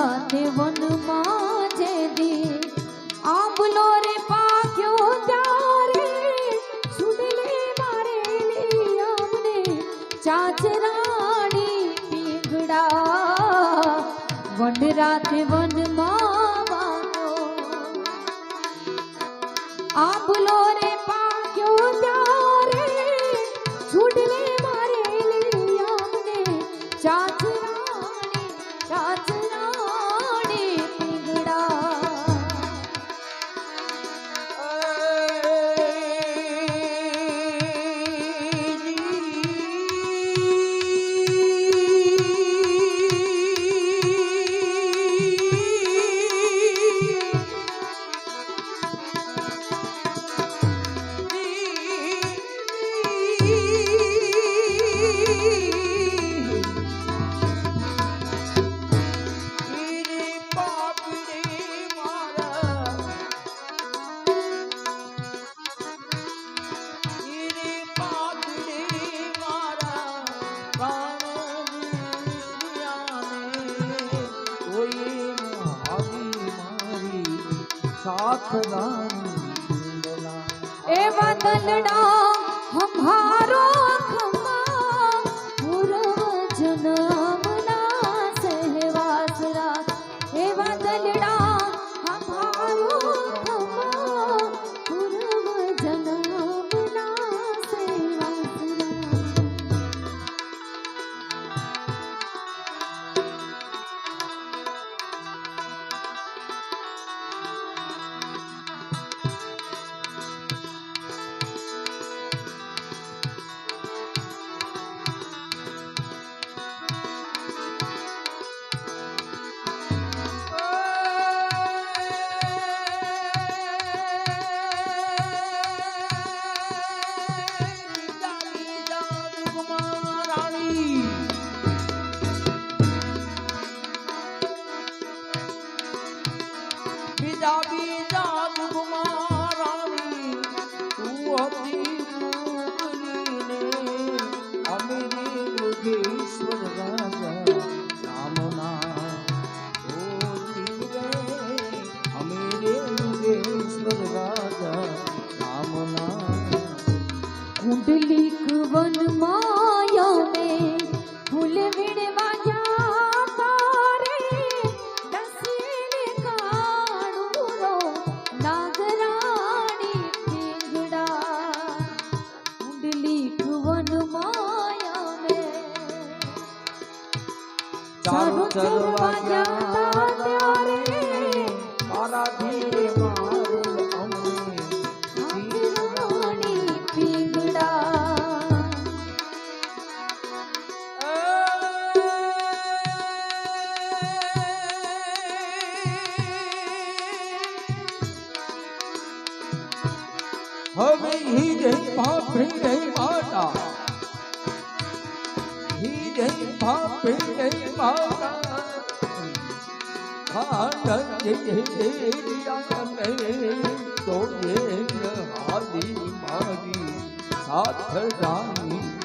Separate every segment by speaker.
Speaker 1: રાતે વનમાં જે દે આંબલો રે પાક્યો ત્યારે સુડલે મારેલી આમને ચાચરાણી પીંગડા વન રાતે વનમાં આંબલો રે રાખના એ બદલડા હમારો
Speaker 2: Semua.
Speaker 1: ભાપે
Speaker 2: મારા. ખાડે તો હાલી મારી. સાથ રાની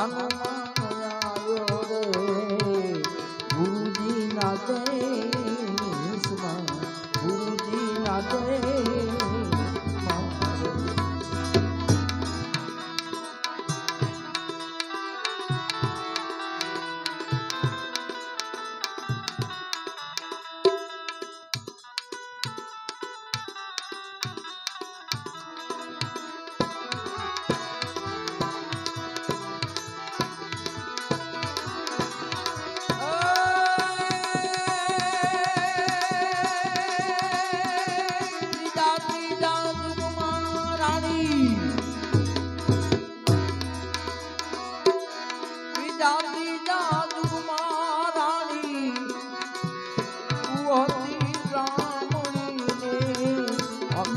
Speaker 1: हम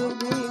Speaker 1: তুমি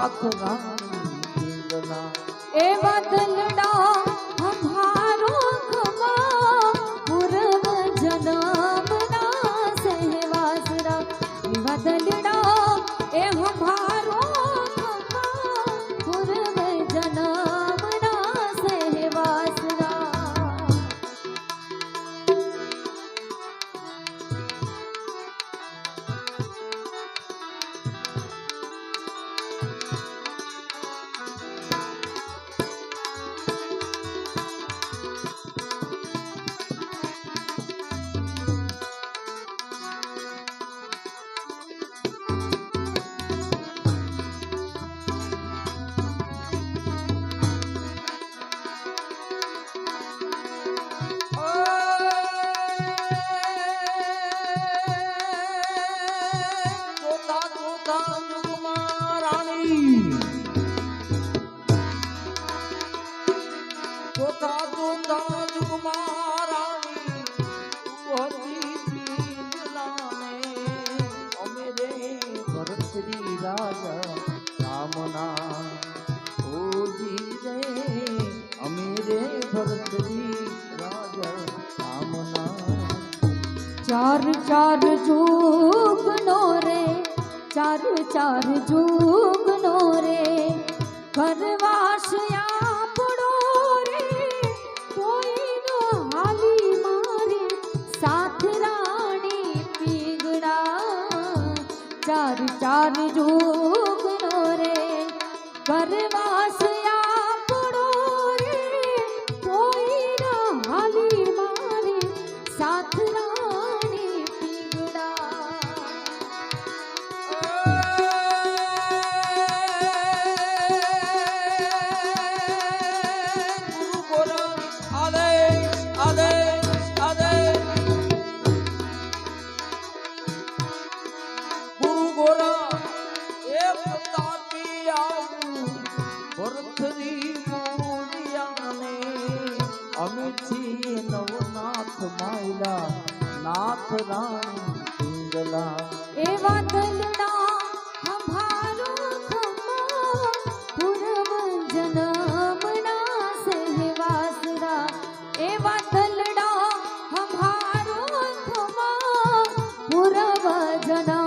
Speaker 1: সাধনা
Speaker 2: જોતા જોતા જ મારા અમે રે. ભરતરી રાજા રામના.
Speaker 1: ચાર ચાર જોગનો રે રે. કરવા ચાર ચાર જુગનો રે. પરવાસ પછી નવો નાથ માયલા, નાથ રાણી
Speaker 2: પિંગલા. એવા દલડા હમારો પૂર્વ જનમના સહેવાસરા. એવા દલડા હમારો
Speaker 1: પૂર્વ જનમ